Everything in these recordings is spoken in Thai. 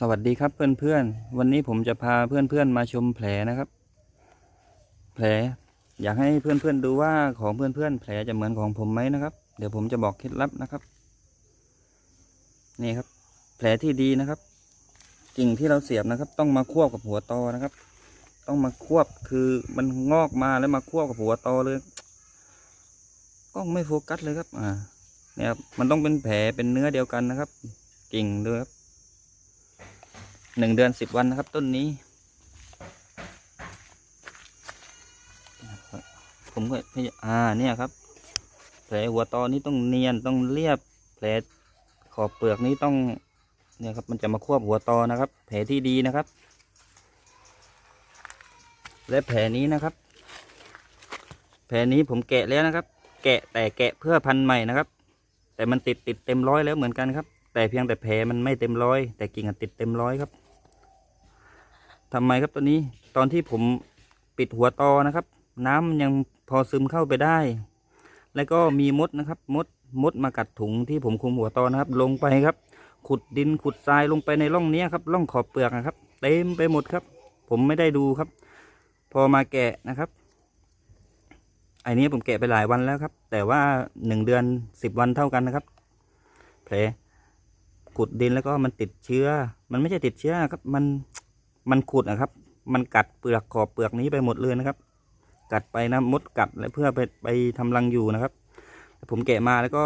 สวัสดีครับเพื่อนๆ วันนี้ผมจะพาเพื่อนๆมาชมแผลนะครับ แผลอยากให้เพื่อนๆดูว่าของเพื่อนๆ แผลจะเหมือนของผมไหมนะครับ เดี๋ยวผมจะบอกเคล็ดลับนะครับ นี่ครับ แผลที่ดีนะครับ กิ่งที่เราเสียบนะครับ ต้องมาควบกับหัวตอนะครับ ต้องมาควบคือมันงอกมาแล้วมาควบกับหัวตอเลยกล้องไม่โฟกัสเลยครับ อ่าเนี่ยครับมันต้องเป็นแผลเป็นเนื้อเดียวกันนะครับ กิ่งด้วยครับ หนึ่งเดือนสิบวันนะครับต้นนี้ ผมก็พยายอ่าเนี่ยครับ แผลหัวตอนี้ต้องเนียนต้องเรียบแผลขอบเปลือกนี้ต้องเนี่ยครับมันจะมาควบหัวตอนะครับ แผลที่ดีนะครับ และแผลนี้นะครับ แผลนี้ผมแกะแล้วนะครับ แกะแต่แกะเพื่อพันใหม่นะครับ แต่มันติดติดเต็มร้อยแล้วเหมือนกันครับ แต่เพียงแต่แผลมันไม่เต็มร้อย แต่กิ่งอะติดเต็มร้อยครับ ทำไมครับตัวนี้ตอนที่ผมปิดหัวตอนะครับ น้ำยังพอซึมเข้าไปได้ แล้วก็มีมดนะครับ มดมดมากัดถุงที่ผมคุมหัวตอนะครับ ลงไปครับ ขุดดินขุดทรายลงไปในร่องนี้ครับร่องขอบเปลือกนะครับ เต็มไปหมดครับ ผมไม่ได้ดูครับ พอมาแกะนะครับไอ้นี้ผมแกะไปหลายวันแล้วครับ แต่ว่าหนึ่งเดือนสิบวันเท่ากันนะครับแผลขุดดินแล้วก็มันติดเชื้อ มันไม่ใช่ติดเชื้อครับ มัน มันขุดนะครับ มันกัดเปลือกขอบเปลือกนี้ไปหมดเลยนะครับ กัดไปนะมดกัดและเพื่อไปไปทำรังอยู่นะครับ ผมแกะมาแล้วก็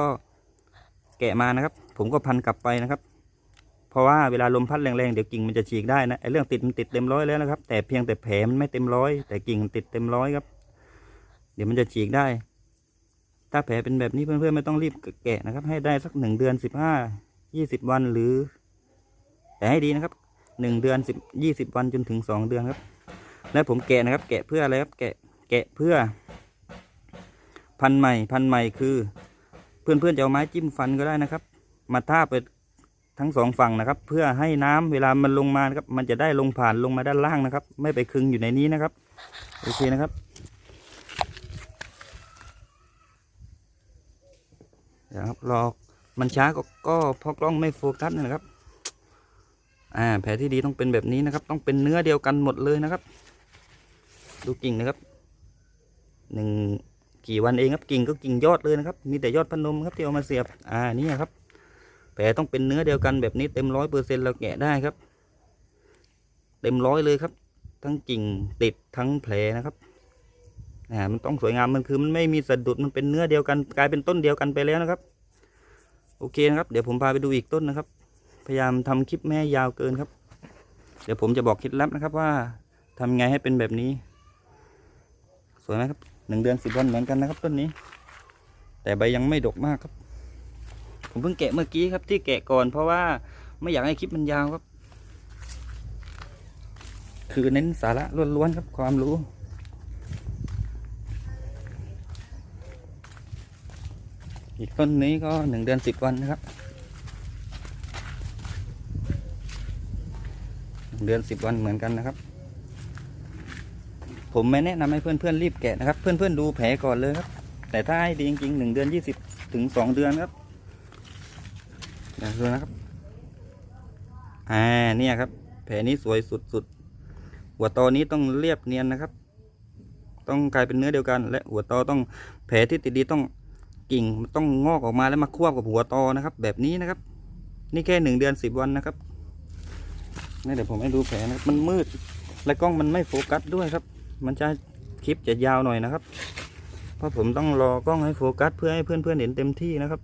แกะมานะครับ ผมก็พันกลับไปนะครับ เพราะว่าเวลาลมพัดแรงๆเดี๋ยวกิ่งมันจะฉีกได้นะไอ้เรื่องติดมันติดเต็มร้อยแล้วนะครับ แต่เพียงแต่แผลมันไม่เต็มร้อยแต่กิ่งติดเต็มร้อยครับ เดี๋ยวมันจะฉีกได้ ถ้าแผลเป็นแบบนี้เพื่อนๆไม่ต้องรีบแกะนะครับ ให้ได้สักหนึ่งเดือนสิบห้ายี่สิบวันหรือ แต่ให้ดีนะครับ หนึ่งเดือนสิบยี่สิบวันจนถึงสองเดือนครับ และผมแกะนะครับ แกะเพื่ออะไรครับแกะแกะเพื่อ พันใหม่ พันใหม่คือ เพื่อนๆจะเอาไม้จิ้มฟันก็ได้นะครับ มาทาบไปทั้งสองฝั่งนะครับ เพื่อให้น้ำเวลามันลงมานะครับ มันจะได้ลงผ่านลงมาด้านล่างนะครับ ไม่ไปคึงอยู่ในนี้นะครับโอเคนะครับเดี๋ยวครับรอมันช้าก็ก็เพราะกล้องไม่โฟกัสนะครับ อ่าแผลที่ดีต้องเป็นแบบนี้นะครับ ต้องเป็นเนื้อเดียวกันหมดเลยนะครับ ดูกิ่งนะครับหนึ่งกี่วันเองครับกิ่งก็กิ่งยอดเลยนะครับ มีแต่ยอดพนมครับที่เอามาเสียบ อ่านี่ครับ แผลต้องเป็นเนื้อเดียวกันแบบนี้เต็มร้อยเปอร์เซ็นต์เราแกะได้ครับ เต็มร้อยเลยครับ ทั้งกิ่งติดทั้งแผลนะครับอ่ามันต้องสวยงามมันคือมันไม่มีสะดุดมันเป็นเนื้อเดียวกัน กลายเป็นต้นเดียวกันไปแล้วนะครับ โอเคนะครับ เดี๋ยวผมพาไปดูอีกต้นนะครับ พยายามทำคลิปแม่ยาวเกินครับ เดี๋ยวผมจะบอกเคล็ดลับนะครับว่าทำไงให้เป็นแบบนี้ สวยไหมครับหนึ่งเดือนสิบวันเหมือนกันนะครับต้นนี้ แต่ใบยังไม่ดกมากครับ ผมเพิ่งแกะเมื่อกี้ครับที่แกะก่อน เพราะว่าไม่อยากให้คลิปมันยาวครับ คือเน้นสาระล้วนๆครับความรู้อีกต้นนี้ก็หนึ่งเดือนสิบวันนะครับหนึ่ง เดือนสิบวันเหมือนกันนะครับ ผมไม่แนะนำให้เพื่อนๆรีบแกะนะครับ เพื่อนๆดูแผลก่อนเลยครับ แต่ถ้าให้ดีจริงๆหนึ่งเดือนยี่สิบถึงสองเดือนครับเดี๋ยวดูนะครับอ่าเนี่ยครับ แผลนี้สวยสุดๆหัวตอนี้ต้องเรียบเนียนนะครับ ต้องกลายเป็นเนื้อเดียวกัน และหัวตอต้องแผลที่ติดดีต้องกิ่งมันต้องงอกออกมาแล้วมาควบกับหัวตอนะครับ แบบนี้นะครับ นี่แค่หนึ่งเดือนสิบวันนะครับ นี่เดี๋ยวผมให้ดูแผลนะมันมืด และกล้องมันไม่โฟกัสด้วยครับ มันจะคลิปจะยาวหน่อยนะครับ เพราะผมต้องรอกล้องให้โฟกัส เพื่อให้เพื่อนๆเห็นเต็มที่นะครับ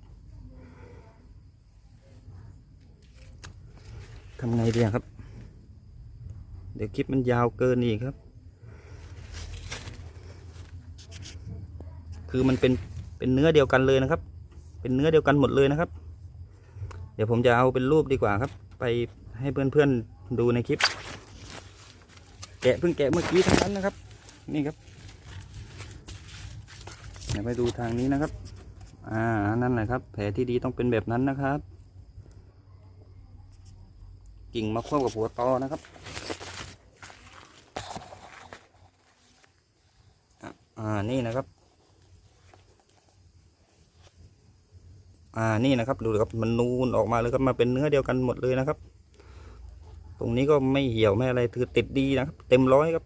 ทำไงดีครับ เดี๋ยวคลิปมันยาวเกินอีกครับ คือมันเป็นเป็นเนื้อเดียวกันเลยนะครับ เป็นเนื้อเดียวกันหมดเลยนะครับ เดี๋ยวผมจะเอาเป็นรูปดีกว่าครับ ไปให้เพื่อนๆ ดูในคลิป แกะเพิ่งแกะเมื่อกี้ทั้งนั้นนะครับ นี่ครับเดี๋ยวไปดูทางนี้นะครับ อ่า นั่นแหละครับ แผลที่ดีต้องเป็นแบบนั้นนะครับ กิ่งมาควบกับหัวตอนะครับอ่าอ่านี่นะครับ อ่า นี่นะครับ ดูครับ มันนูนออกมาเลยครับ มาเป็นเนื้อเดียวกันหมดเลยนะครับ ตรงนี้ก็ไม่เหี่ยวไม่อะไรคือติดดีนะครับ เต็มร้อยครับ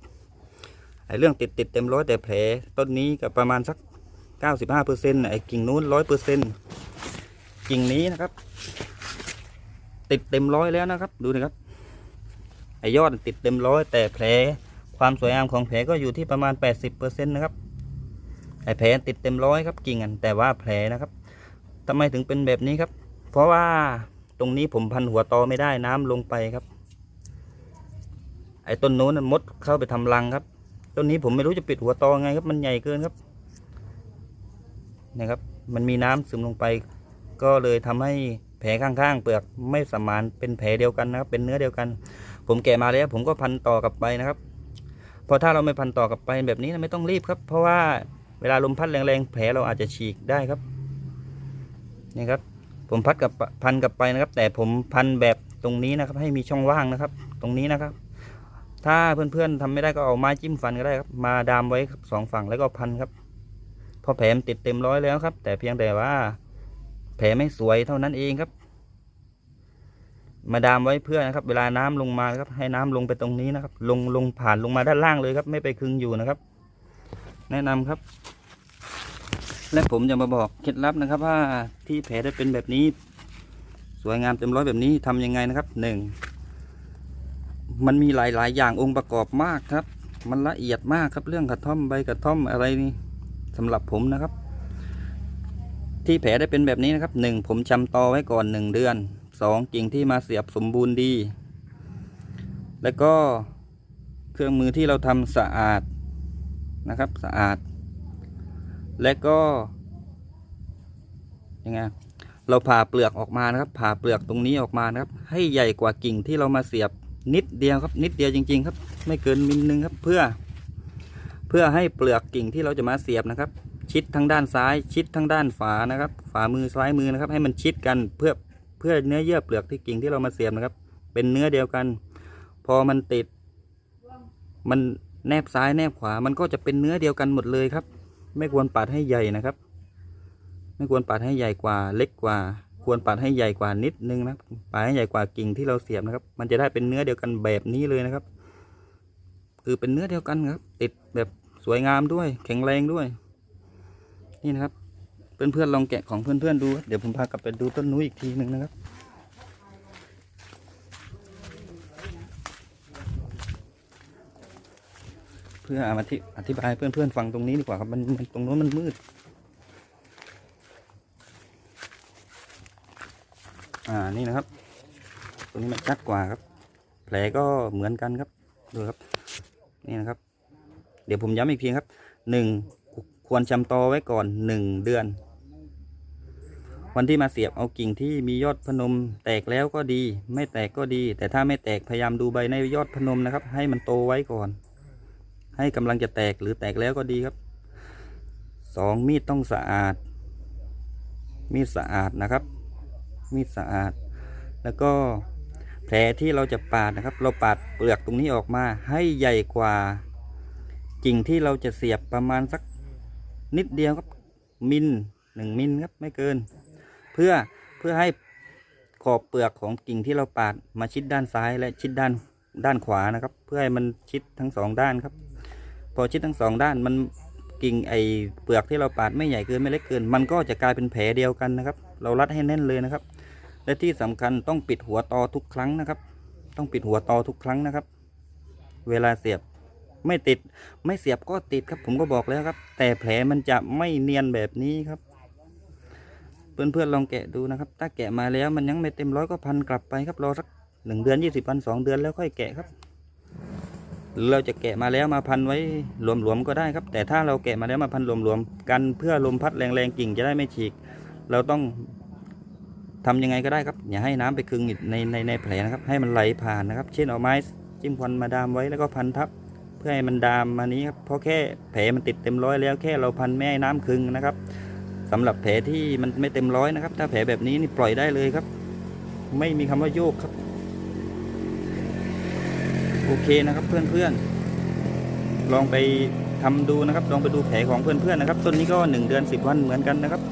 ไอ้เรื่องติดติดเต็มร้อยแต่แผลต้นนี้ก็ประมาณสักเก้าสิบห้าเปอร์เซ็นต์ไอ้กิ่งนู้นร้อยเปอร์เซ็นต์กิ่งนี้นะครับ ติดเต็มร้อยแล้วนะครับ ดูนะครับไอยอดติดเต็มร้อยแต่แผลความสวยงามของแผลก็อยู่ที่ประมาณ 80%นะครับไอแผลติดเต็มร้อยครับกิ่งอันแต่ว่าแผลนะครับทำไมถึงเป็นแบบนี้ครับ เพราะว่าตรงนี้ผมพันหัวตอไม่ได้น้ำลงไปครับ ไอ้ต้นโน้นมดเข้าไปทำรังครับ ต้นนี้ผมไม่รู้จะปิดหัวตอไงครับ มันใหญ่เกินครับนะครับ มันมีน้ำซึมลงไป ก็เลยทำให้แผลข้างๆ เปลือกไม่สมานเป็นแผลเดียวกันนะครับ เป็นเนื้อเดียวกัน ผมแกะมาแล้ว ผมก็พันต่อกลับไปนะครับพอถ้าเราไม่พันต่อกลับไปแบบนี้นะไม่ต้องรีบครับ เพราะว่าเวลาลมพัดแรงๆแผลเราอาจจะฉีกได้ครับนี่ครับ ผมพัดกับพันกลับไปนะครับ แต่ผมพันแบบตรงนี้นะครับ ให้มีช่องว่างนะครับ ตรงนี้นะครับ ถ้าเพื่อนๆทำไม่ได้ก็เอาไม้จิ้มฟันก็ได้ครับ มาดามไว้สองฝั่งแล้วก็พันครับ พอแผลมติดเต็มร้อยแล้วครับ แต่เพียงแต่ว่า แผลไม่สวยเท่านั้นเองครับ มาดามไว้เพื่อนะครับ เวลาน้ำลงมาครับ ให้น้ำลงไปตรงนี้นะครับ ลงลงผ่านลงมาด้านล่างเลยครับ ไม่ไปคึงอยู่นะครับ แนะนำครับและผมจะมาบอกเคล็ดลับนะครับว่าที่แผลได้เป็นแบบนี้ สวยงามเต็มร้อยแบบนี้ทำยังไงนะครับหนึ่ง มันมีหลายๆ อย่างองค์ประกอบมากครับ มันละเอียดมากครับเรื่องกระท่อมใบกระท่อมอะไรนี่สำหรับผมนะครับ ที่แผลได้เป็นแบบนี้นะครับหนึ่งผมชำตอไว้ก่อนหนึ่งเดือนสองกิ่งที่มาเสียบสมบูรณ์ดี แล้วก็เครื่องมือที่เราทำสะอาดนะครับสะอาด และก็ยังไงเราผ่าเปลือกออกมานะครับ ผ่าเปลือกตรงนี้ออกมานะครับ ให้ใหญ่กว่ากิ่งที่เรามาเสียบ นิดเดียวครับ นิดเดียวจริง ๆ ครับ ไม่เกินมิลนึงครับ เพื่อ เพื่อให้เปลือกกิ่งที่เราจะมาเสียบนะครับ ชิดทั้งด้านซ้ายชิดทั้งด้านฝานะครับ ฝ่ามือซ้ายมือนะครับ ให้มันชิดกันเพื่อเพื่อเนื้อเยื่อเปลือกที่กิ่งที่เรามาเสียบนะครับ เป็นเนื้อเดียวกัน พอมันติด มันแนบซ้ายแนบขวา มันก็จะเป็นเนื้อเดียวกันหมดเลยครับ ไม่ควรปาดให้ใหญ่นะครับ ไม่ควรปาดให้ใหญ่กว่าเล็กกว่า ควรปาดให้ใหญ่กว่านิดนึงนะครัดให้ใหญ่กว่ากิ่งที่เราเสียบนะครับ มันจะได้เป็นเนื้อเดียวกันแบบนี้เลยนะครับ คือเป็นเนื้อเดียวกันครับ ติดแบบสวยงามด้วย แข็งแรงด้วย นี่นะครับ เพื่อนๆลองแกะของเพื่อนๆดู เดี๋ยวผมพากลับไปดูต้นนู้นอีกทีหนึ่งนะครับเพื่ออธิอธิบายเพื่อนๆฟังตรงนี้ดีกว่าครับมันมันตรงนู้นมันมืด อ่า นี่นะครับ ตรงนี้มันชัดกว่าครับ แผลก็เหมือนกันครับดูครับนี่นะครับ เดี๋ยวผมย้ำอีกทีครับหนึ่งควรชำตอไว้ก่อนหนึ่งเดือน วันที่มาเสียบเอากิ่งที่มียอดพนมแตกแล้วก็ดี ไม่แตกก็ดี แต่ถ้าไม่แตกพยายามดูใบในยอดพนมนะครับ ให้มันโตไว้ก่อน ให้กำลังจะแตกหรือแตกแล้วก็ดีครับสองมีดต้องสะอาด มีดสะอาดนะครับ มีดสะอาด แล้วก็แผลที่เราจะปาดนะครับ เราปาดเปลือกตรงนี้ออกมาให้ใหญ่กว่ากิ่งที่เราจะเสียบประมาณสักนิดเดียวครับมิลหนึ่งมิลครับไม่เกิน เพื่อเพื่อให้ขอบเปลือกของกิ่งที่เราปาดมาชิดด้านซ้ายและชิดด้านด้านขวานะครับ เพื่อให้มันชิดทั้งสองด้านครับ พอชิดทั้งสองด้านมันกิ่งไอเปลือกที่เราปาดไม่ใหญ่เกินไม่เล็กเกิน มันก็จะกลายเป็นแผลเดียวกันนะครับ เรารัดให้แน่นเลยนะครับ และที่สำคัญต้องปิดหัวตอทุกครั้งนะครับ ต้องปิดหัวตอทุกครั้งนะครับ เวลาเสียบไม่ติดไม่เสียบก็ติดครับ ผมก็บอกแล้วครับ แต่แผลมันจะไม่เนียนแบบนี้ครับเพื่อนๆลองแกะดูนะครับ ถ้าแกะมาแล้วมันยังไม่เต็มร้อยก็พันกลับไปครับรอสักหนึ่งเดือนยี่สิบวันสองเดือนแล้วค่อยแกะครับหรือเราจะแกะมาแล้วมาพันไว้หลวมๆก็ได้ครับ แต่ถ้าเราแกะมาแล้วมาพันหลวมๆกันเพื่อลมพัดแรงๆกิ่งจะได้ไม่ฉีก เราต้อง ทำยังไงก็ได้ครับ อย่าให้น้ำไปคึงในในในแผลนะครับ ให้มันไหลผ่านนะครับ เช่นเอาไม้จิ้มควันมาดามไว้แล้วก็พันทับ เพื่อให้มันดามมานี้ครับเพราะแค่แผลมันติดเต็มร้อยแล้วแค่เราพันไม่ให้น้ำคึงนะครับสำหรับแผลที่มันไม่เต็มร้อยนะครับ ถ้าแผลแบบนี้นี่ปล่อยได้เลยครับ ไม่มีคำว่าโยกครับ โอเคนะครับเพื่อนๆลองไปทำดูนะครับ ลองไปดูแผลของเพื่อนๆนะครับ ต้นนี้ก็หนึ่งเดือนสิบวันเหมือนกันนะครับ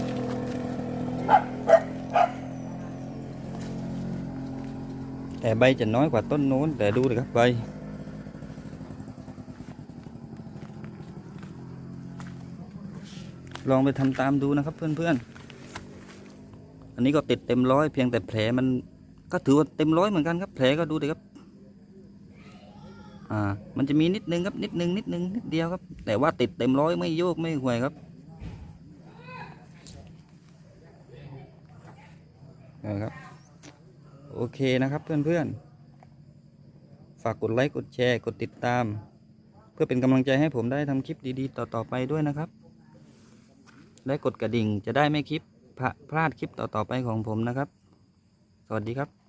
แต่ใบจะน้อยกว่าต้นโน้นแต่ดูเลยครับใบลองไปทำตามดูนะครับเพื่อนๆ อันนี้ก็ติดเต็มร้อยเพียงแต่แผลมันก็ถือว่าเต็มร้อยเหมือนกันครับ แผลก็ดูดิครับ อ่า มันจะมีนิดนึงครับนิดนึงนิดนึงนิดเดียวครับ แต่ว่าติดเต็มร้อยไม่โยกไม่ห่วยครับนะครับ โอเคนะครับเพื่อนๆ ฝากกดไลค์ กดแชร์ กดติดตาม เพื่อเป็นกำลังใจให้ผมได้ทำคลิปดีๆ ต่อๆไปด้วยนะครับ และกดกระดิ่งจะได้ไม่คลิปพลาพลาดคลิปต่อๆไปของผมนะครับ สวัสดีครับ